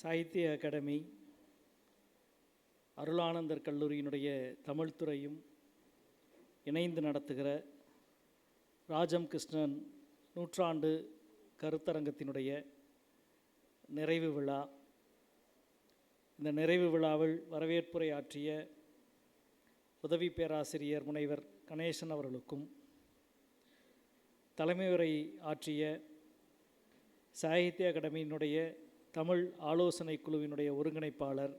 சாகித்ய அகாடமி அருளானந்தர் கல்லூரியினுடைய தமிழ் துறையும் இணைந்து நடத்துகிற ராஜம் கிருஷ்ணன் நூற்றாண்டு கருத்தரங்கத்தினுடைய நிறைவு விழா. இந்த நிறைவு விழாவில் வரவேற்புரை ஆற்றிய உதவி பேராசிரியர் முனைவர் கணேசன் அவர்களுக்கும் தலைமை உரை ஆற்றிய சாகித்ய அகாடமியினுடைய தமிழ் ஆலோசனை குழுவினுடைய ஒருங்கிணைப்பாளர்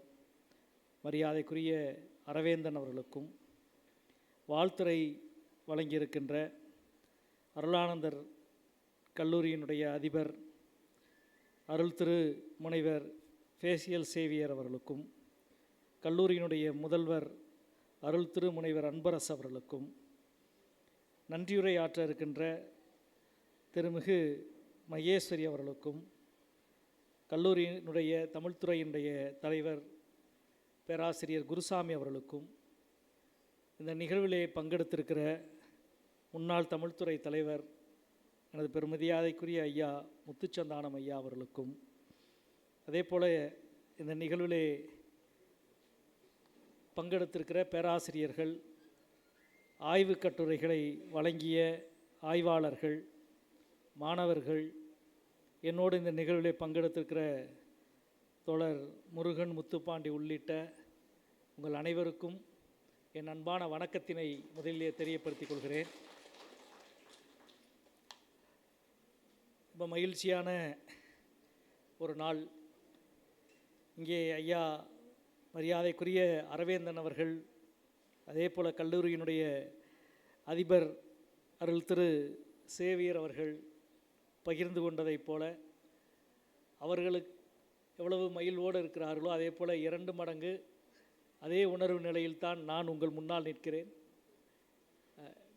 மரியாதைக்குரிய அரவேந்தன் அவர்களுக்கும் வாழ்த்துறை வழங்கியிருக்கின்ற அருளானந்தர் கல்லூரியினுடைய அதிபர் அருள் திரு முனைவர் ஃபேசியல் சேவியர் அவர்களுக்கும் கல்லூரியினுடைய முதல்வர் அருள் திரு முனைவர் அன்பரசு அவர்களுக்கும் நன்றியுரை ஆற்ற இருக்கின்ற திருமிகு மகேஸ்வரி அவர்களுக்கும் கல்லூரியினுடைய தமிழ்துறையினுடைய தலைவர் பேராசிரியர் குருசாமி அவர்களுக்கும் இந்த நிகழ்விலே பங்கெடுத்திருக்கிற முன்னாள் தமிழ்துறை தலைவர் எனது பெருமதியாதைக்குரிய ஐயா முத்துச்சந்தானம் ஐயா அவர்களுக்கும் அதே போல் இந்த நிகழ்விலே பங்கெடுத்திருக்கிற பேராசிரியர்கள் ஆய்வுக் கட்டுரைகளை வழங்கிய ஆய்வாளர்கள் மாணவர்கள் என்னோடு இந்த நிகழ்வில் பங்கெடுத்திருக்கிற தோழர் முருகன் முத்துப்பாண்டி உள்ளிட்ட உங்கள் அனைவருக்கும் என் அன்பான வணக்கத்தினை முதலிலே தெரியப்படுத்திக் கொள்கிறேன். ரொம்ப மகிழ்ச்சியான ஒரு நாள். இங்கே ஐயா மரியாதைக்குரிய அரவேந்தன் அவர்கள் அதே போல் கல்லூரியினுடைய அதிபர் அருள் திரு சேவியர் அவர்கள் பகிர்ந்து கொண்டதைப் போல அவர்களுக்கு எவ்வளவு மகிழ்வோடு இருக்கிறார்களோ அதே போல் இரண்டு மடங்கு அதே உணர்வு நிலையில்தான் நான் உங்கள் முன்னால் நிற்கிறேன்.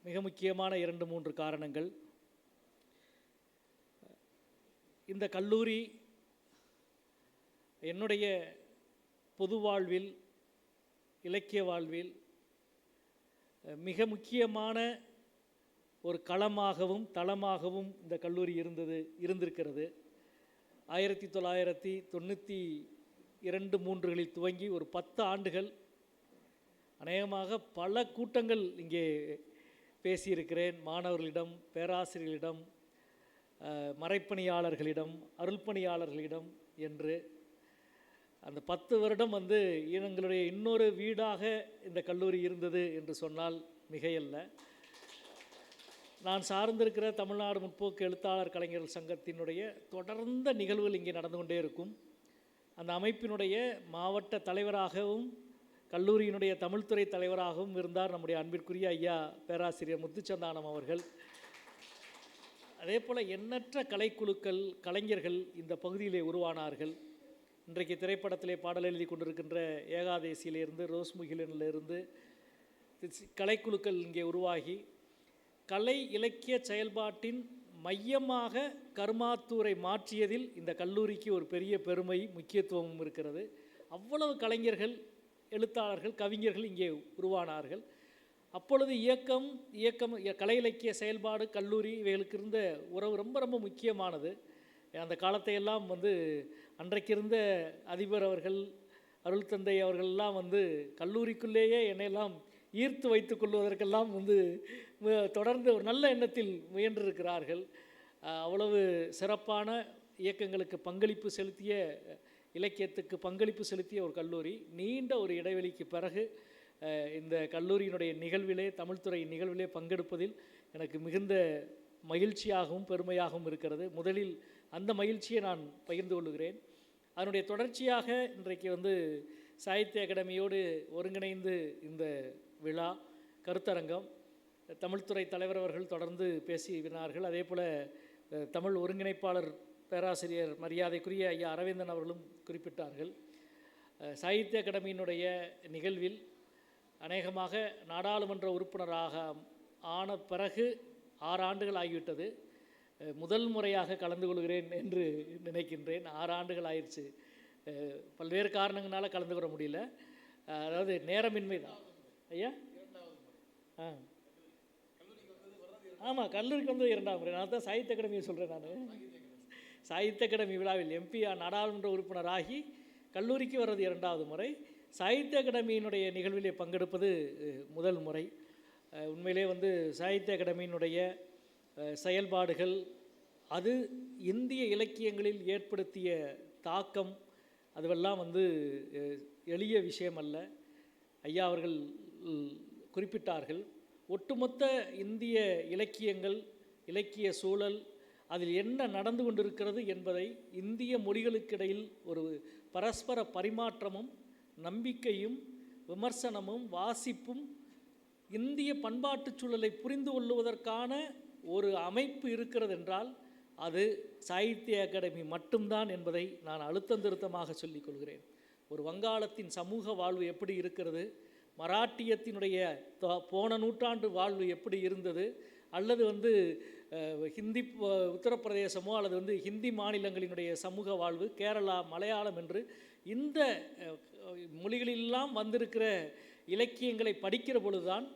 மிக முக்கியமான இரண்டு மூன்று காரணங்கள். இந்த கல்லூரி என்னுடைய பொது வாழ்வில் இலக்கிய வாழ்வில் மிக முக்கியமான ஒரு களமாகவும் தளமாகவும் இந்த கல்லூரி இருந்தது இருந்திருக்கிறது. ஆயிரத்தி தொள்ளாயிரத்தி தொண்ணூற்றி இரண்டு மூன்றுகளில் துவங்கி ஒரு பத்து ஆண்டுகள் அநேகமாக பல கூட்டங்கள் இங்கே பேசியிருக்கிறேன். மாணவர்களிடம் பேராசிரியர்களிடம் மறைப்பணியாளர்களிடம் அருள்பணியாளர்களிடம் என்று. அந்த பத்து வருடம் வந்து எங்களுடைய இன்னொரு வீடாக இந்த கல்லூரி இருந்தது என்று சொன்னால் மிகையல்ல. நான் சார்ந்திருக்கிற தமிழ்நாடு முற்போக்கு எழுத்தாளர் கலைஞர்கள் சங்கத்தினுடைய தொடர்ந்த நிகழ்வுகள் இங்கே நடந்து கொண்டே இருக்கும். அந்த அமைப்பினுடைய மாவட்ட தலைவராகவும் கல்லூரியினுடைய தமிழ்துறை தலைவராகவும் இருந்தார் நம்முடைய அன்பிற்குரிய ஐயா பேராசிரியர் முத்துச்சந்தானம் அவர்கள். அதே போல் எண்ணற்ற கலைக்குழுக்கள் கலைஞர்கள் இந்த பகுதியிலே உருவானார்கள். இன்றைக்கு திரைப்படத்திலே பாடல் எழுதி கொண்டிருக்கின்ற ஏகாதேசியிலிருந்து ரோஸ்முகிலிருந்து கலைக்குழுக்கள் இங்கே உருவாகி கலை இலக்கிய செயல்பாட்டின் மையமாக கருமாத்தூரை மாற்றியதில் இந்த கல்லூரிக்கு ஒரு பெரிய பெருமை முக்கியத்துவமும் இருக்கிறது. அவ்வளவு கலைஞர்கள் எழுத்தாளர்கள் கவிஞர்கள் இங்கே உருவானார்கள். அப்பொழுது இயக்கம் இயக்கம் கலை இலக்கிய செயல்பாடு கல்லூரி இவைகளுக்கு இருந்த உறவு ரொம்ப ரொம்ப முக்கியமானது. அந்த காலத்தை எல்லாம் வந்து அன்றைக்கு இருந்த அதிபர் அவர்கள் அருள் தந்தை அவர்கள்லாம் வந்து கல்லூரிக்குள்ளேயே என்னையெல்லாம் ஈர்த்து வைத்து கொள்வதற்கெல்லாம் வந்து தொடர்ந்து ஒரு நல்ல எண்ணத்தில் முயன்றிருக்கிறார்கள். அவ்வளவு சிறப்பான இயக்கங்களுக்கு பங்களிப்பு செலுத்திய இலக்கியத்துக்கு பங்களிப்பு செலுத்திய ஒரு கல்லூரி. நீண்ட ஒரு இடைவெளிக்கு பிறகு இந்த கல்லூரியினுடைய நிகழ்விலே தமிழ்துறை நிகழ்விலே பங்கெடுப்பதில் எனக்கு மிகுந்த மகிழ்ச்சியாகவும் பெருமையாகவும் இருக்கிறது. முதலில் அந்த மகிழ்ச்சியை நான் பகிர்ந்து கொள்கிறேன். அதனுடைய தொடர்ச்சியாக இன்றைக்கு வந்து சாகித்ய அகாடமியோடு ஒருங்கிணைந்து இந்த விழா கருத்தரங்கம். தமிழ்துறை தலைவர் அவர்கள் தொடர்ந்து பேசினார்கள். அதே போல் தமிழ் ஒருங்கிணைப்பாளர் பேராசிரியர் மரியாதைக்குரிய ஐயா அரவிந்தன் அவர்களும் குறிப்பிட்டார்கள். சாகித்ய அகாடமியினுடைய நிகழ்வில் அநேகமாக நாடாளுமன்ற உறுப்பினராக ஆன பிறகு ஆறு ஆண்டுகள் ஆகிவிட்டது. முதல் முறையாக கலந்து கொள்கிறேன் என்று நினைக்கின்றேன். ஆறு ஆண்டுகள் ஆயிடுச்சு. பல்வேறு காரணங்களால் கலந்து கொள்ள முடியல. அதாவது நேரமின்மை தான். ஐயா? ஆ. ஆமாம் கல்லூரிக்கு வந்து இரண்டாம் முறை. நான் தான் சாகித்ய அகாடமியை சொல்கிறேன் நான். சாகித்ய அகாடமி விழாவில் எம்பி நாடாளுமன்ற உறுப்பினராகி கல்லூரிக்கு வர்றது இரண்டாவது முறை. சாகித்ய அகாடமியினுடைய நிகழ்விலே பங்கெடுப்பது முதல் முறை. உண்மையிலே வந்து சாகித்ய அகாடமியினுடைய செயல்பாடுகள் அது இந்திய இலக்கியங்களில் ஏற்படுத்திய தாக்கம் அதுவெல்லாம் வந்து எளிய விஷயம் அல்ல ஐயா அவர்கள் குறிப்பிட்டார்கள். ஒட்டுமொத்த இந்திய இலக்கியங்கள் இலக்கிய சூழல் அதில் என்ன நடந்து கொண்டிருக்கிறது என்பதை இந்திய மொழிகளுக்கிடையில் ஒரு பரஸ்பர பரிமாற்றமும் நம்பிக்கையும் விமர்சனமும் வாசிப்பும் இந்திய பண்பாட்டுச் சூழலை புரிந்து கொள்ளுவதற்கான ஒரு அமைப்பு இருக்கிறது என்றால் அது சாகித்ய அகாடமி மட்டும்தான் என்பதை நான் அழுத்தந்திருத்தமாக சொல்லிக் கொள்கிறேன். ஒரு வங்காளத்தின் சமூக வாழ்வு எப்படி இருக்கிறது? மராட்டியத்தினுடைய போன நூற்றாண்டு வாழ்வு எப்படி இருந்தது? அல்லது வந்து ஹிந்தி உத்தரப்பிரதேசமோ அல்லது வந்து ஹிந்தி மாநிலங்களினுடைய சமூக வாழ்வு கேரளா மலையாளம் என்று இந்த மொழிகளெல்லாம் வந்திருக்கிற இலக்கியங்களை படிக்கிற பொழுதுதான்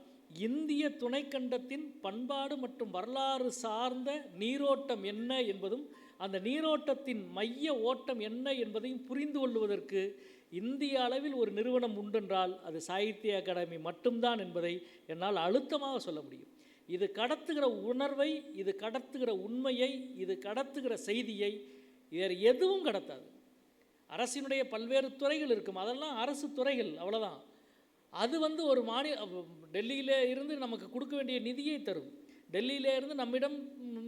இந்திய துணைக்கண்டத்தின் பண்பாடு மற்றும் வரலாறு சார்ந்த நீரோட்டம் என்ன என்பதும் அந்த நீரோட்டத்தின் மைய ஓட்டம் என்ன என்பதையும் புரிந்து கொள்வதற்கு இந்திய அளவில் ஒரு நிறுவனம் உண்டென்றால் அது சாகித்ய அகாடமி மட்டும்தான் என்பதை என்னால் அழுத்தமாக சொல்ல முடியும். இது கடத்துகிற உணர்வை இது கடத்துகிற உண்மையை இது கடத்துகிற செய்தியை வேறு எதுவும் கடத்தாது. அரசினுடைய பல்வேறு துறைகள் இருக்கும். அதெல்லாம் அரசு துறைகள் அவ்வளோதான் அது வந்து ஒரு மாநில டெல்லியிலே இருந்து நமக்கு கொடுக்க வேண்டிய நிதியை தரும். டெல்லியிலேருந்து நம்மிடம்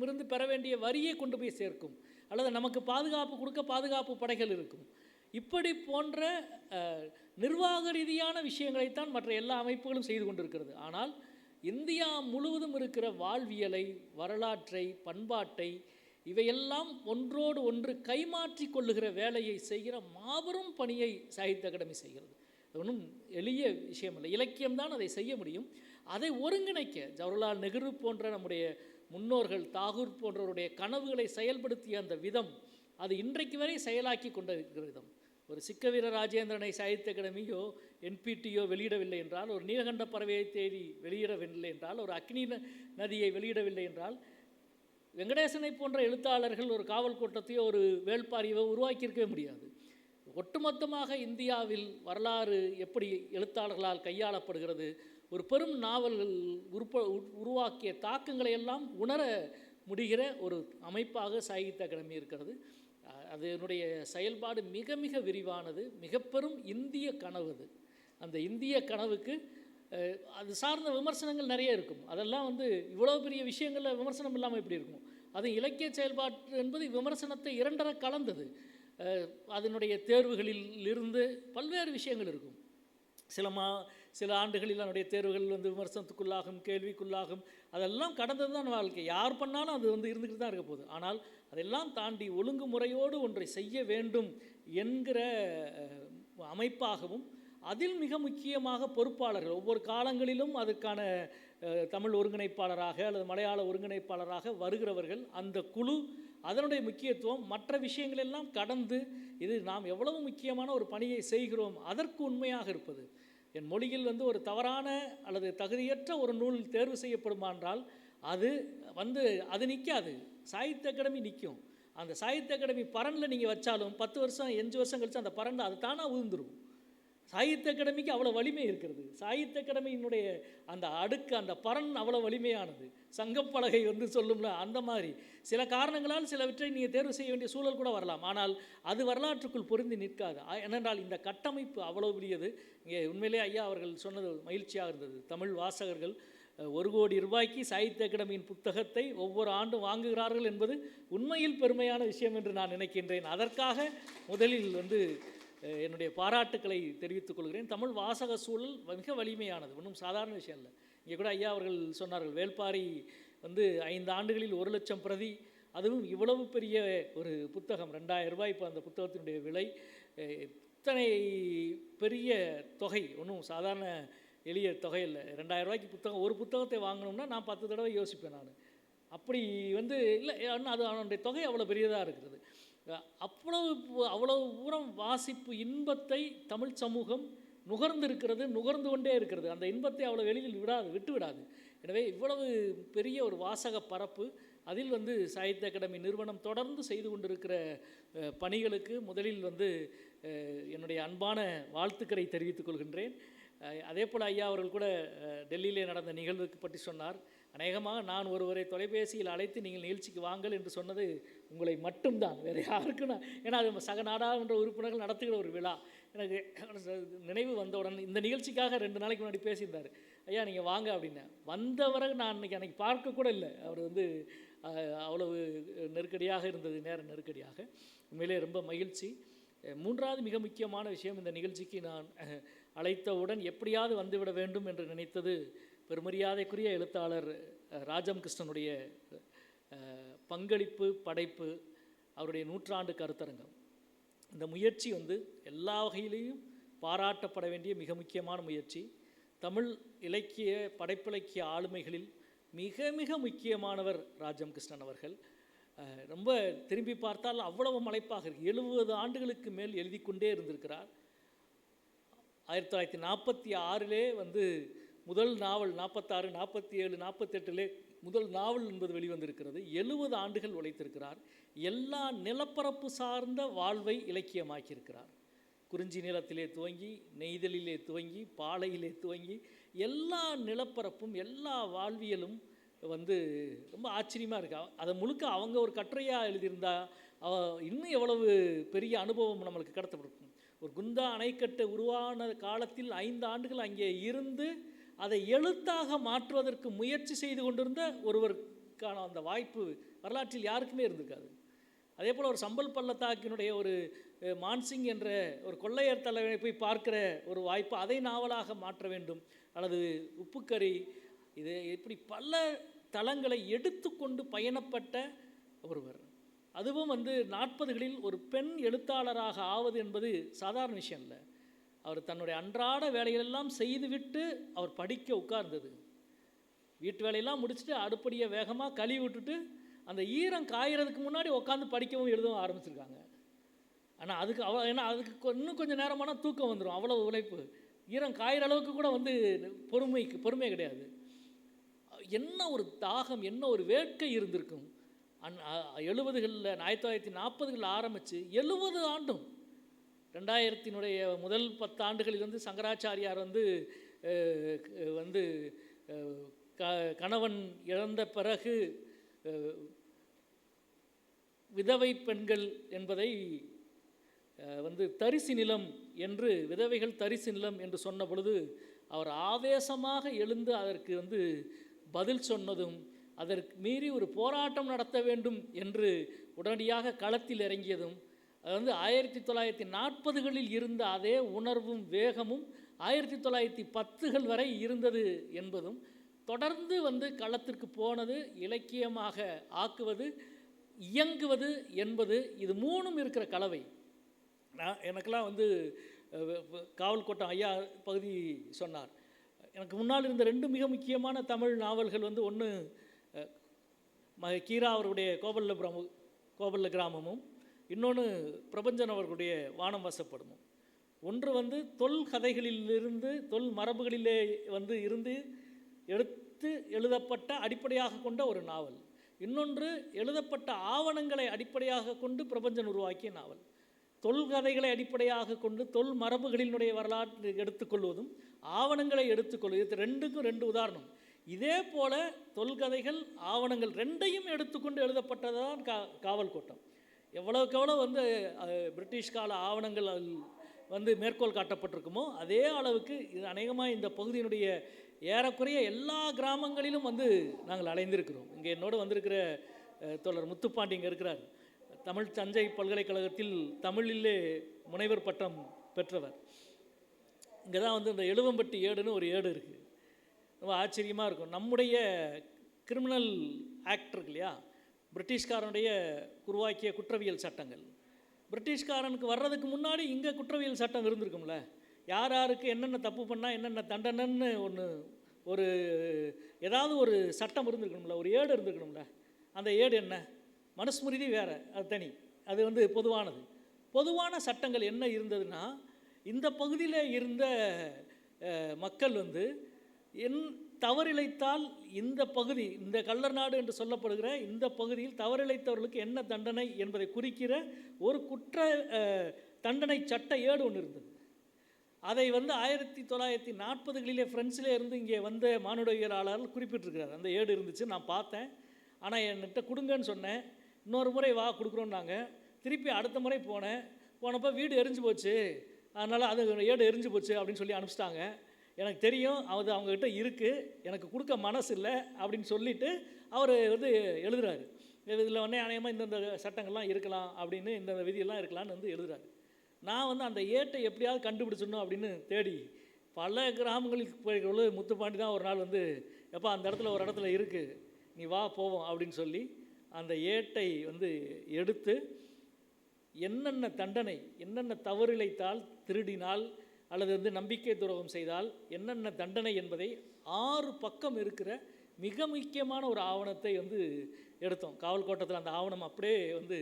இருந்து பெற வேண்டிய வரியை கொண்டு போய் சேர்க்கும். அல்லது நமக்கு பாதுகாப்பு கொடுக்க பாதுகாப்பு படைகள் இருக்கும். இப்படி போன்ற நிர்வாக ரீதியான விஷயங்களைத்தான் மற்ற எல்லா அமைப்புகளும் செய்து கொண்டிருக்கிறது. ஆனால் இந்தியா முழுவதும் இருக்கிற வாழ்வியலை வரலாற்றை பண்பாட்டை இவையெல்லாம் ஒன்றோடு ஒன்று கைமாற்றி கொள்ளுகிற வேலையை செய்கிற மாபெரும் பணியை சாகித்ய அகாடமி செய்கிறது. ஒன்றும் எளிய விஷயம் இல்லை இலக்கியம்தான் அதை செய்ய முடியும். அதை ஒருங்கிணைக்க ஜவஹர்லால் நெஹ்ரு போன்ற நம்முடைய முன்னோர்கள் தாகூர் போன்றவருடைய கனவுகளை செயல்படுத்திய அந்த விதம் அது இன்றைக்கு வரை செயலாக்கி கொண்டிருக்கிற விதம். ஒரு சிக்க வீர ராஜேந்திரனை சாகித்ய அகாடமியோ என்பிடியோ வெளியிடவில்லை என்றால் ஒரு நீலகண்ட பறவையை தேடி வெளியிடவில்லை என்றால் ஒரு அக்னி நதியை வெளியிடவில்லை என்றால் வெங்கடேசனை போன்ற எழுத்தாளர்கள் ஒரு காவல் கூட்டத்தையோ ஒரு வேள்பாரியவோ உருவாக்கியிருக்கவே முடியாது. ஒட்டுமொத்தமாக இந்தியாவில் வரலாறு எப்படி எழுத்தாளர்களால் கையாளப்படுகிறது ஒரு பெரும் நாவல்கள் உருப்ப உருவாக்கிய தாக்கங்களை எல்லாம் உணர முடிகிற ஒரு அமைப்பாக சாகித்ய அகாடமி இருக்கிறது. அதனுடைய செயல்பாடு மிக மிக விரிவானது மிக பெரும் இந்திய கனவு அது. அந்த இந்திய கனவுக்கு அது சார்ந்த விமர்சனங்கள் நிறைய இருக்கும். அதெல்லாம் வந்து இவ்வளோ பெரிய விஷயங்களில் விமர்சனம் இல்லாமல் எப்படி இருக்கும்? அது இலக்கிய செயல்பாட்டு என்பது விமர்சனத்தை இரண்டரை கலந்தது. அதனுடைய தேர்வுகளில் இருந்து பல்வேறு விஷயங்கள் இருக்கும். சில மா சில ஆண்டுகளில் அவனுடைய தேர்வுகள் வந்து விமர்சனத்துக்குள்ளாகும் கேள்விக்குள்ளாகும். அதெல்லாம் கடந்தது தான் வாழ்க்கை. யார் பண்ணாலும் அது வந்து இருந்துக்கிட்டு தான் இருக்க போகுது. ஆனால் அதெல்லாம் தாண்டி ஒழுங்குமுறையோடு ஒன்றை செய்ய வேண்டும் என்கிற அமைப்பாகவும் அதில் மிக முக்கியமாக பொறுப்பாளர்கள். ஒவ்வொரு காலங்களிலும் அதுக்கான தமிழ் ஒருங்கிணைப்பாளராக அல்லது மலையாள ஒருங்கிணைப்பாளராக வருகிறவர்கள் அந்த குழு அதனுடைய முக்கியத்துவம். மற்ற விஷயங்களெல்லாம் கடந்து இது நாம் எவ்வளவு முக்கியமான ஒரு பணியை செய்கிறோம் அதற்கு உண்மையாக இருப்பது. என் மொழியில் வந்து ஒரு தவறான அல்லது தகுதியற்ற ஒரு நூல் தேர்வு செய்யப்படுமானால் அது வந்து அது நிற்காது. சாகித்ய அகாடமி நிற்கும். அந்த சாகித்ய அகாடமி பரனில் நீங்கள் வச்சாலும் பத்து வருஷம் அஞ்சு வருஷம் கழித்து அந்த பரன் அது தானாக உதிர்ந்துரும். சாகித்ய அகாடமிக்கு அவ்வளோ வலிமை இருக்கிறது. சாகித்ய அகாடமியினுடைய அந்த அடுக்கு அந்த பரன் அவ்வளோ வலிமையானது. சங்கப்பலகை வந்து சொல்லும்ல அந்த மாதிரி. சில காரணங்களால் சிலவற்றை நீங்கள் தேர்வு செய்ய வேண்டிய சூழல் கூட வரலாம். ஆனால் அது வரலாற்றுக்குள் பொருந்தி நிற்காது. ஆ- ஏனென்றால் இந்த கட்டமைப்பு அவ்வளோ பெரியது இங்கே உண்மையிலே ஐயா அவர்கள் சொன்னது மகிழ்ச்சியாக இருந்தது. தமிழ் வாசகர்கள் ஒரு கோடி ரூபாய்க்கு சாகித்ய அகாடமியின் புத்தகத்தை ஒவ்வொரு ஆண்டும் வாங்குகிறார்கள் என்பது உண்மையில் பெருமையான விஷயம் என்று நான் நினைக்கின்றேன். அதற்காக முதலில் வந்து என்னுடைய பாராட்டுக்களை தெரிவித்துக் கொள்கிறேன். தமிழ் வாசக சூழல் மிக வலிமையானது. ஒன்றும் சாதாரண விஷயம் இல்லை. இங்கே கூட ஐயா அவர்கள் சொன்னார்கள் வேள்பாரி வந்து ஐந்து ஆண்டுகளில் ஒரு லட்சம் பிரதி அதுவும் இவ்வளவு பெரிய ஒரு புத்தகம். ரெண்டாயிரம் ரூபாய் இப்போ அந்த புத்தகத்தினுடைய விலை. இத்தனை பெரிய தொகை ஒன்றும் சாதாரண எளிய தொகை இல்லை. ரெண்டாயிரம் ரூபாய்க்கு புத்தகம் ஒரு புத்தகத்தை வாங்கணும்னா நான் பத்து தடவை யோசிப்பேன் நான். அப்படி வந்து இல்லை ஆனால் அது அவனுடைய தொகை அவ்வளோ பெரியதாக இருக்கிறது. அவ்வளவு அவ்வளவு பூரம் வாசிப்பு இன்பத்தை தமிழ் சமூகம் நுகர்ந்து இருக்கிறது நுகர்ந்து கொண்டே இருக்கிறது. அந்த இன்பத்தை அவ்வளோ வெளியில் விடாது விட்டு விடாது. எனவே இவ்வளவு பெரிய ஒரு வாசக பரப்பு அதில் வந்து சாகித்ய அகாடமி நிறுவனம் தொடர்ந்து செய்து கொண்டிருக்கிற பணிகளுக்கு முதலில் வந்து என்னுடைய அன்பான வாழ்த்துக்களை தெரிவித்துக் கொள்கின்றேன். அதே போல் ஐயா அவர்கள் கூட டெல்லியிலே நடந்த நிகழ்வுக்கு பற்றி சொன்னார். அநேகமாக நான் ஒருவரை தொலைபேசியில் அழைத்து நீங்கள் நிகழ்ச்சிக்கு வாங்கள் என்று சொன்னது உங்களை மட்டும்தான் வேறு யாருக்கும் நான் ஏன்னா அது சக நாடாளுமன்ற உறுப்பினர்கள் நடத்துகிற ஒரு விழா. எனக்கு நினைவு வந்தவுடன் இந்த நிகழ்ச்சிக்காக ரெண்டு நாளைக்கு முன்னாடி பேசியிருந்தார். ஐயா நீங்கள் வாங்க அப்படின்னேன் வந்தவரை நான் அன்றைக்கி அன்றைக்கி பார்க்க கூட இல்லை. அவர் வந்து அவ்வளவு நெருக்கடியாக இருந்தது நேர நெருக்கடியாக. உண்மையிலே ரொம்ப மகிழ்ச்சி. மூன்றாவது மிக முக்கியமான விஷயம் இந்த நிகழ்ச்சிக்கு நான் அழைத்தவுடன் எப்படியாவது வந்துவிட வேண்டும் என்று நினைத்தது பெருமரியாதைக்குரிய எழுத்தாளர் ராஜம் கிருஷ்ணனுடைய பங்களிப்பு படைப்பு அவருடைய நூற்றாண்டு கருத்தரங்கம். இந்த முயற்சி வந்து எல்லா வகையிலையும் பாராட்டப்பட வேண்டிய மிக முக்கியமான முயற்சி. தமிழ் இலக்கிய படைப்பிலக்கிய ஆளுமைகளில் மிக மிக முக்கியமானவர் ராஜம் கிருஷ்ணன் அவர்கள் ரொம்ப திரும்பி பார்த்தால் அவ்வளவு மலைப்பாக இருக்கு. எழுபது ஆண்டுகளுக்கு மேல் எழுதி கொண்டே இருந்திருக்கிறார். ஆயிரத்தி தொள்ளாயிரத்தி நாற்பத்தி ஆறிலே வந்து முதல் நாவல் நாற்பத்தாறு நாற்பத்தி ஏழு நாற்பத்தெட்டிலே முதல் நாவல் என்பது வெளிவந்திருக்கிறது. எழுபது ஆண்டுகள் உழைத்திருக்கிறார். எல்லா நிலப்பரப்பு சார்ந்த வாழ்வை இலக்கியமாக்கியிருக்கிறார். குறிஞ்சி நிலத்திலே துவங்கி நெய்தலிலே துவங்கி பாலையிலே துவங்கி எல்லா நிலப்பரப்பும் எல்லா வாழ்வியலும் வந்து ரொம்ப ஆச்சரியமாக இருக்கு. அதை முழுக்க அவங்க ஒரு கட்டுரையாக எழுதியிருந்தா அவ இன்னும் எவ்வளவு பெரிய அனுபவம் நம்மளுக்கு கடத்தப்பட்டிருக்கும். ஒரு குந்தா அணைக்கட்டை உருவான காலத்தில் ஐந்து ஆண்டுகள் அங்கே இருந்து அதை எழுத்தாக மாற்றுவதற்கு முயற்சி செய்து கொண்டிருந்த ஒருவருக்கான அந்த வாய்ப்பு வரலாற்றில் யாருக்குமே இருந்திருக்காது. அதே போல் ஒரு சம்பல் பள்ளத்தாக்கினுடைய ஒரு மான்சிங் என்ற ஒரு கொள்ளையர் தலைவனை போய் பார்க்கிற ஒரு வாய்ப்பு அதை நாவலாக மாற்ற வேண்டும். அல்லது உப்புக்கறி இது இப்படி பல தளங்களை எடுத்துக்கொண்டு பயணப்பட்ட ஒருவர். அதுவும் வந்து நாற்பதுகளில் ஒரு பெண் எழுத்தாளராக ஆவது என்பது சாதாரண விஷயம் இல்லை. அவர் தன்னுடைய அன்றாட வேலைகளெல்லாம் செய்துவிட்டு அவர் படிக்க உட்கார்ந்தது. வீட்டு வேலையெல்லாம் முடிச்சுட்டு அடுப்படியை வேகமாக கழுவி விட்டுட்டு அந்த ஈரம் காயறதுக்கு முன்னாடி உட்காந்து படிக்கவும் எழுதவும் ஆரம்பிச்சிருக்காங்க. ஆனால் அதுக்கு அவ ஏன்னா அதுக்கு இன்னும் கொஞ்சம் நேரமான தூக்கம் வந்துடும் அவ்வளோ உழைப்பு. ஈரம் காயிற அளவுக்கு கூட வந்து பொறுமைக்கு பொறுமை கிடையாது. என்ன ஒரு தாகம் என்ன ஒரு வேட்கை இருந்திருக்கும். அந் எழுபதுகளில் ஆயிரத்தி தொள்ளாயிரத்தி நாற்பதுகளில் ஆரம்பித்து எழுபது ஆண்டும் ரெண்டாயிரத்தினுடைய முதல் பத்தாண்டுகளில் வந்து சங்கராச்சாரியார் வந்து வந்து க கணவன் இழந்த பிறகு விதவை பெண்கள் என்பதை வந்து தரிசு நிலம் என்று விதவைகள் தரிசு நிலம் என்று சொன்ன பொழுது அவர் ஆவேசமாக எழுந்து அதற்கு வந்து பதில் சொன்னதும் அதற்கு மீறி ஒரு போராட்டம் நடத்த வேண்டும் என்று உடனடியாக களத்தில் இறங்கியதும் அது வந்து ஆயிரத்தி தொள்ளாயிரத்தி நாற்பதுகளில் இருந்த அதே உணர்வும் வேகமும் ஆயிரத்தி தொள்ளாயிரத்தி பத்துகள் வரை இருந்தது என்பதும் தொடர்ந்து வந்து களத்திற்கு போனது இலக்கியமாக ஆக்குவது இயங்குவது என்பது இது மூணும் இருக்கிற கலவை. நான் எனக்கெல்லாம் வந்து காவல் கோட்டம் ஐயா பகுதி சொன்னார். எனக்கு முன்னால் இருந்த ரெண்டு மிக முக்கியமான தமிழ் நாவல்கள் வந்து ஒன்று கீரா அவருடைய கோபல்லபுரம் கோபல்ல கிராமமும் இன்னொன்று பிரபஞ்சன் அவர்களுடைய வானம் வசப்படணும் ஒன்று வந்து தொல் கதைகளிலிருந்து தொல் மரபுகளிலே வந்து இருந்து எடுத்து எழுதப்பட்ட அடிப்படையாக கொண்ட ஒரு நாவல். இன்னொன்று எழுதப்பட்ட ஆவணங்களை அடிப்படையாக கொண்டு பிரபஞ்சன் உருவாக்கிய நாவல். தொல்கதைகளை அடிப்படையாக கொண்டு தொல் மரபுகளினுடைய வரலாற்று எடுத்துக்கொள்வதும் ஆவணங்களை எடுத்துக்கொள்வது இது ரெண்டுக்கும் ரெண்டு உதாரணம். இதே போல தொல்கதைகள் ஆவணங்கள் ரெண்டையும் எடுத்துக்கொண்டு எழுதப்பட்டதுதான் கா காவல் கோட்டம். எவ்வளவுக்கு எவ்வளோ வந்து பிரிட்டிஷ் கால ஆவணங்கள் வந்து மேற்கோள் காட்டப்பட்டிருக்குமோ அதே அளவுக்கு இது அநேகமாக இந்த பகுதியினுடைய ஏறக்குறைய எல்லா கிராமங்களிலும் வந்து நாங்கள் அலைந்திருக்கிறோம். இங்கே என்னோடு வந்திருக்கிற தோழர் முத்துப்பாண்டி இங்கே இருக்கிறார். தமிழ் தஞ்சை பல்கலைக்கழகத்தில் தமிழிலே முனைவர் பட்டம் பெற்றவர். இங்கே தான் வந்து இந்த எழுவம்பட்டி ஏடுன்னு ஒரு ஏடு இருக்குது ரொம்ப ஆச்சரியமாக இருக்கும். நம்முடைய கிரிமினல் ஆக்ட் இருக்கு இல்லையா? பிரிட்டிஷ்காரனுடைய உருவாக்கிய குற்றவியல் சட்டங்கள். பிரிட்டிஷ்காரனுக்கு வர்றதுக்கு முன்னாடி இங்கே குற்றவியல் சட்டம் இருந்திருக்கும்ல. யார் யாருக்கு என்னென்ன தப்பு பண்ணால் என்னென்ன தண்டனைன்னு ஒன்று ஒரு ஏதாவது ஒரு சட்டம் இருந்திருக்கணும்ல ஒரு ஏடு இருந்திருக்கணும்ல. அந்த ஏடு என்ன? மனுஸ்மிருதி வேறு அது தனி. அது வந்து பொதுவானது. பொதுவான சட்டங்கள் என்ன இருந்ததுன்னா இந்த பகுதியில் இருந்த மக்கள் வந்து என் தவறிழைத்தால் இந்த பகுதி இந்த கள்ளர் நாடு என்று சொல்லப்படுகிற இந்த பகுதியில் தவறிழைத்தவர்களுக்கு என்ன தண்டனை என்பதை குறிக்கிற ஒரு குற்ற தண்டனை சட்ட ஏடு ஒன்று இருந்தது. அதை வந்து ஆயிரத்தி தொள்ளாயிரத்தி நாற்பதுகளிலே ஃப்ரெண்ட்ஸில் இருந்து இங்கே வந்த மானுடவியலாளர் குறிப்பிட்டிருக்கிறார். அந்த ஏடு இருந்துச்சு நான் பார்த்தேன். ஆனால் என்கிட்ட கொடுங்கன்னு சொன்னேன். இன்னொரு முறை வா கொடுக்குறோன்னாங்க. திருப்பி அடுத்த முறை போனேன். போனப்போ வீடு எரிஞ்சு போச்சு. அதனால் அது ஏடு எரிஞ்சு போச்சு அப்படின்னு சொல்லி அனுப்பிச்சிட்டாங்க. எனக்கு தெரியும் அது அவங்கக்கிட்ட இருக்குது எனக்கு கொடுக்க மனசு இல்லை அப்படின்னு சொல்லிட்டு அவர் வந்து எழுதுறாரு. இதில் உடனே அநேகமாக இந்தந்த சட்டங்கள்லாம் இருக்கலாம் அப்படின்னு இந்தந்த விதியெல்லாம் இருக்கலாம்னு வந்து எழுதுறாரு. நான் வந்து அந்த ஏட்டை எப்படியாவது கண்டுபிடிச்சிடணும் அப்படின்னு தேடி பல கிராமங்களுக்கு போய்க்குள்ள முத்துப்பாண்டி தான் ஒரு நாள் வந்து எப்பா அந்த இடத்துல ஒரு இடத்துல இருக்குது நீ வா போவோம் அப்படின்னு சொல்லி அந்த ஏட்டை வந்து எடுத்து என்னென்ன தண்டனை என்னென்ன தவறிழைத்தால் திருடினால் அல்லது வந்து நம்பிக்கை துரோகம் செய்தால் என்னென்ன தண்டனை என்பதை ஆறு பக்கம் இருக்கிற மிக முக்கியமான ஒரு ஆவணத்தை வந்து எடுத்தோம். காவல் கோட்டத்தில் அந்த ஆவணம் அப்படியே வந்து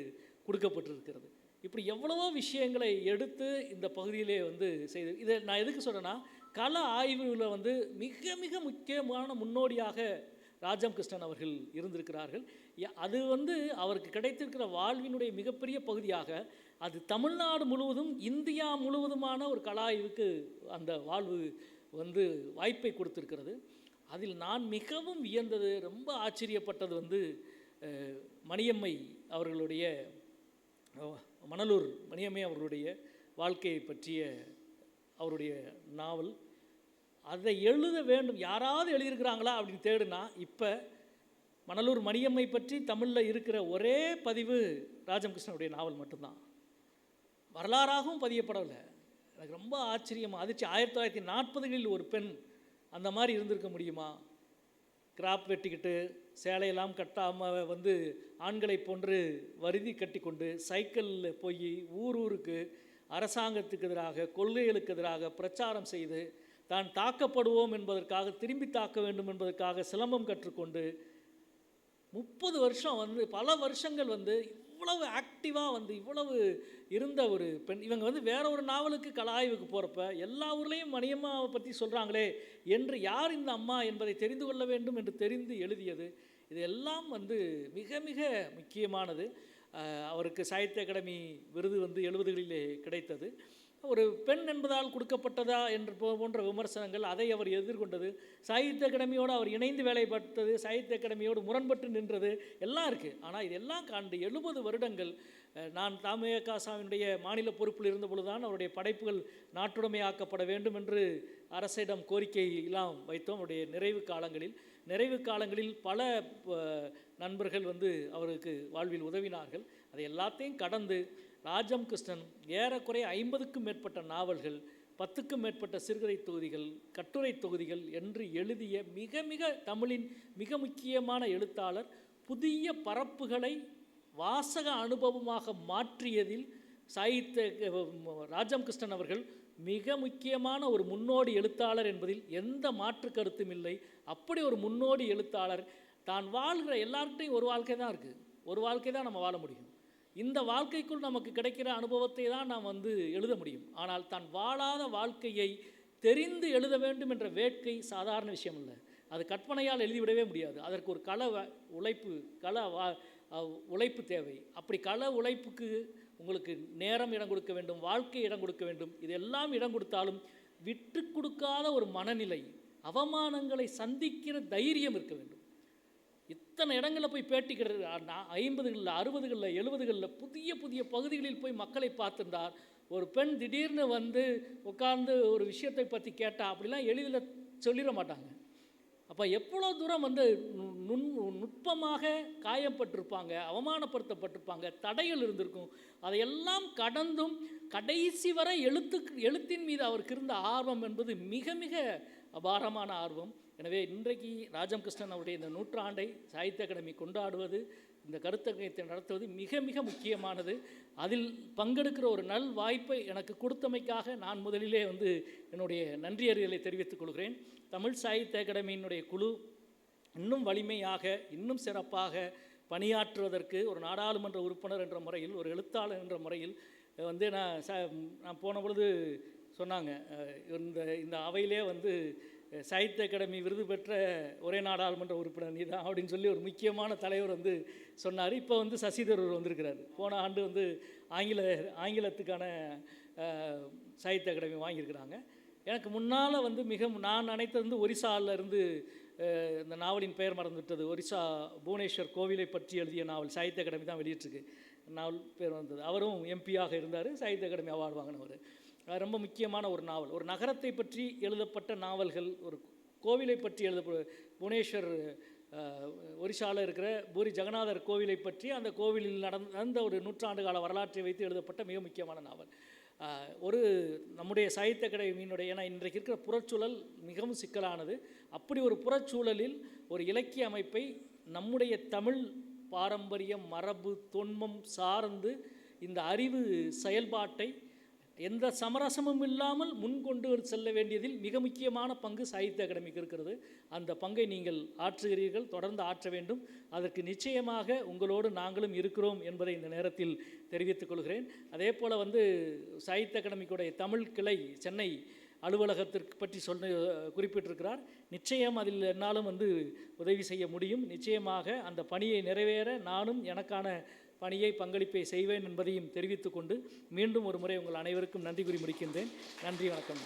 கொடுக்கப்பட்டிருக்கிறது. இப்படி எவ்வளவோ விஷயங்களை எடுத்து இந்த பகுதியிலே வந்து செய்து இதை நான் எதுக்கு சொல்கிறேன்னா கல ஆய்வுகளில் வந்து மிக மிக முக்கியமான முன்னோடியாக ராஜம் கிருஷ்ணன் அவர்கள் இருந்திருக்கிறார்கள். அது வந்து அவருக்கு கிடைத்திருக்கிற வாழ்வினுடைய மிகப்பெரிய பகுதியாக அது தமிழ்நாடு முழுவதும் இந்தியா முழுவதுமான ஒரு கலாய்வுக்கு அந்த வாழ்வு வந்து வாய்ப்பை கொடுத்துருக்கிறது. அதில் நான் மிகவும் வியந்தது ரொம்ப ஆச்சரியப்பட்டது வந்து மணியம்மை அவர்களுடைய மணலூர் மணியம்மை அவர்களுடைய வாழ்க்கையை பற்றிய அவருடைய நாவல். அதை எழுத வேண்டும் யாராவது எழுதியிருக்கிறாங்களா அப்படின்னு தேடுனா இப்போ மணலூர் மணியம்மை பற்றி தமிழில் இருக்கிற ஒரே பதிவு ராஜம் கிருஷ்ணனுடைய நாவல் மட்டும்தான். வரலாறாகவும் பதியப்படவில்லை எனக்கு ரொம்ப ஆச்சரியம். அதிர்ச்சி. ஆயிரத்தி தொள்ளாயிரத்தி நாற்பதுகளில் ஒரு பெண் அந்த மாதிரி இருந்திருக்க முடியுமா? கிராப் வெட்டிக்கிட்டு சேலையெல்லாம் கட்டாமல் வந்து ஆண்களைப் போன்று வருதி கட்டிக்கொண்டு சைக்கிளில் போய் ஊர் ஊருக்கு அரசாங்கத்துக்கு எதிராக கொள்கைகளுக்கு எதிராக பிரச்சாரம் செய்து தான் தாக்கப்படுவோம் என்பதற்காக திரும்பி தாக்க வேண்டும் என்பதற்காக சிலம்பம் கற்றுக்கொண்டு முப்பது வருஷம் வந்து பல வருஷங்கள் வந்து இவ்வளவு ஆக்டிவாக வந்து இவ்வளவு இருந்த ஒரு பெண் இவங்க வந்து வேற ஒரு நாவலுக்கு கலாய்வுக்கு போகிறப்ப எல்லா ஊர்லேயும் மணியம்மாவை பற்றி சொல்கிறாங்களே என்று யார் இந்த அம்மா என்பதை தெரிந்து கொள்ள வேண்டும் என்று தெரிந்து எழுதியது. இது எல்லாம் வந்து மிக மிக முக்கியமானது. அவருக்கு சாகித்ய அகாடமி விருது வந்து எழுபதுகளிலே கிடைத்தது. ஒரு பெண் என்பதால் கொடுக்கப்பட்டதா என்று போ- போன்ற விமர்சனங்கள் அதை அவர் எதிர்கொண்டது. சாகித்ய அகாடமியோடு அவர் இணைந்து வேலை பார்த்தது சாகித்ய அகாடமியோடு முரண்பட்டு நின்றது எல்லாம் இருக்குது ஆனால் இதெல்லாம் காண்டு எழுபது வருடங்கள் நான் தாமேகாசாவினுடைய மாநில பொறுப்பில் இருந்த பொழுதுதான் அவருடைய படைப்புகள் நாட்டுடைமையாக்கப்பட வேண்டும் என்று அரசிடம் கோரிக்கை எல்லாம் வைத்தோம். அவருடைய நிறைவு காலங்களில். நிறைவு காலங்களில் பல நண்பர்கள் வந்து அவருக்கு வாழ்வில் உதவினார்கள். அதை எல்லாத்தையும் கடந்து ராஜம் கிருஷ்ணன் ஏறக்குறைய ஐம்பதுக்கும் மேற்பட்ட நாவல்கள் பத்துக்கும் மேற்பட்ட சிறுகதை தொகுதிகள் கட்டுரை தொகுதிகள் என்று எழுதிய மிக மிக தமிழின் மிக முக்கியமான எழுத்தாளர் புதிய பரப்புகளை வாசக அனுபவமாக மாற்றியதில் சாகித்ய ராஜம் கிருஷ்ணன் அவர்கள் மிக முக்கியமான ஒரு முன்னோடி எழுத்தாளர் என்பதில் எந்த மாற்று கருத்தும் இல்லை. அப்படி ஒரு முன்னோடி எழுத்தாளர் தான் வாழ்கிற எல்லார்கிட்டையும் ஒரு வாழ்க்கை தான் இருக்குது ஒரு வாழ்க்கை தான் நம்ம வாழ முடியும். இந்த வாழ்க்கைக்குள் நமக்கு கிடைக்கிற அனுபவத்தை தான் நாம் வந்து எழுத முடியும். ஆனால் தான் வாழாத வாழ்க்கையை தெரிந்து எழுத வேண்டும் என்ற வேட்கை சாதாரண விஷயம் இல்லை அது கற்பனையால் எழுதிவிடவே முடியாது. அதற்கு ஒரு கள வ- உழைப்பு கள வா உழைப்பு தேவை. அப்படி கள உழைப்புக்கு உங்களுக்கு நேரம் இடம் கொடுக்க வேண்டும் வாழ்க்கை இடம் கொடுக்க வேண்டும். இதெல்லாம் இடம் கொடுத்தாலும் விட்டு கொடுக்காத ஒரு மனநிலை அவமானங்களை சந்திக்கிற தைரியம் இருக்க வேண்டும். இத்தனை இடங்களில் போய் பேட்டி ஐம்பதுகளில் அறுபதுகளில் எழுபதுகளில் புதிய புதிய பகுதிகளில் போய் மக்களை பார்த்துருந்தார். ஒரு பெண் திடீர்னு வந்து உட்கார்ந்து ஒரு விஷயத்தை பற்றி கேட்டால் அப்படிலாம் எளிதில் சொல்லிட மாட்டாங்க. அப்போ எவ்வளோ தூரம் வந்து நு- நுண் நுட்பமாக காயப்பட்டிருப்பாங்க அவமானப்படுத்தப்பட்டிருப்பாங்க தடைகள் இருந்திருக்கும் அதையெல்லாம் கடந்தும் கடைசி வரை எழுத்து எழுத்தின் மீது அவருக்கு இருந்த ஆர்வம் என்பது மிக மிக அபாரமான ஆர்வம். எனவே இன்றைக்கு ராஜம் கிருஷ்ணன் அவருடைய இந்த நூற்றாண்டை சாகித்ய அகாடமி கொண்டாடுவது இந்த கருத்தரங்கத்தை நடத்துவது மிக மிக முக்கியமானது. அதில் பங்கெடுக்கிற ஒரு நல் வாய்ப்பை எனக்கு கொடுத்தமைக்காக நான் முதலிலே வந்து என்னுடைய நன்றியறிதலை தெரிவித்துக் கொள்கிறேன். தமிழ் சாகித்ய அகாடமியினுடைய குழு இன்னும் வலிமையாக இன்னும் சிறப்பாக பணியாற்றுவதற்கு ஒரு நாடாளுமன்ற உறுப்பினர் என்ற முறையில் ஒரு எழுத்தாளர் என்ற முறையில் வந்து நான் ச நான் போன பொழுது சொன்னாங்க. இந்த இந்த அவையிலே வந்து சாகித்ய அகாடமி விருது பெற்ற ஒரே நாடாளுமன்ற உறுப்பினர் நீ தான் அப்படின்னு சொல்லி ஒரு முக்கியமான தலைவர் வந்து சொன்னார். இப்போ வந்து சசிதரூர் வந்திருக்கிறார். போன ஆண்டு வந்து ஆங்கில ஆங்கிலத்துக்கான சாகித்ய அகாடமி வாங்கியிருக்கிறாங்க. எனக்கு முன்னால் வந்து மிக நான் நினைத்தது வந்து ஒரிசாவிலிருந்து இந்த நாவலின் பெயர் மறந்துவிட்டது ஒரிசா புவனேஸ்வர் கோவிலை பற்றி எழுதிய நாவல் சாகித்ய அகாடமி தான் வெளியிட்டிருக்கு. நாவல் பேர் வந்தது அவரும் எம்பியாக இருந்தார். சாகித்ய அகாடமி அவார்டு வாங்கினவர். ரொம்ப முக்கியமான ஒரு நாவல். ஒரு நகரத்தை பற்றி எழுதப்பட்ட நாவல்கள் ஒரு கோவிலை பற்றி எழுத புவனேஸ்வர் ஒரிசாவில் இருக்கிற பூரி ஜெகநாதர் கோவிலை பற்றி அந்த கோவிலில் நடந்த ஒரு நூற்றாண்டு கால வரலாற்றை வைத்து எழுதப்பட்ட மிக முக்கியமான நாவல். ஒரு நம்முடைய சாகித்ய அகாடமியினுடைய ஏன்னா இன்றைக்கு இருக்கிற புறச்சூழல் மிகவும் சிக்கலானது. அப்படி ஒரு புறச்சூழலில் ஒரு இலக்கிய அமைப்பை நம்முடைய தமிழ் பாரம்பரியம் மரபு தொன்மம் சார்ந்து இந்த அறிவு செயல்பாட்டை எந்த சமரசமும் இல்லாமல் முன்கொண்டு செல்ல வேண்டியதில் மிக முக்கியமான பங்கு சாகித்ய அகாடமிக்கு இருக்கிறது. அந்த பங்கை நீங்கள் ஆற்றுகிறீர்கள் தொடர்ந்து ஆற்ற வேண்டும். அதற்கு நிச்சயமாக உங்களோடு நாங்களும் இருக்கிறோம் என்பதை இந்த நேரத்தில் தெரிவித்துக் கொள்கிறேன். அதே போல் வந்து சாகித்ய அகாடமிக்குடைய தமிழ் கிளை சென்னை அலுவலகத்திற்கு பற்றி சொன்ன குறிப்பிட்டிருக்கிறார். நிச்சயம் அதில் என்னாலும் வந்து உதவி செய்ய முடியும். நிச்சயமாக அந்த பணியை நிறைவேற நானும் எனக்கான பணியை பங்களிப்பை செய்வேன் என்பதையும் தெரிவித்துக்கொண்டு மீண்டும் ஒரு முறை உங்கள் அனைவருக்கும் நன்றி கூறி முடிக்கின்றேன். நன்றி வணக்கம்.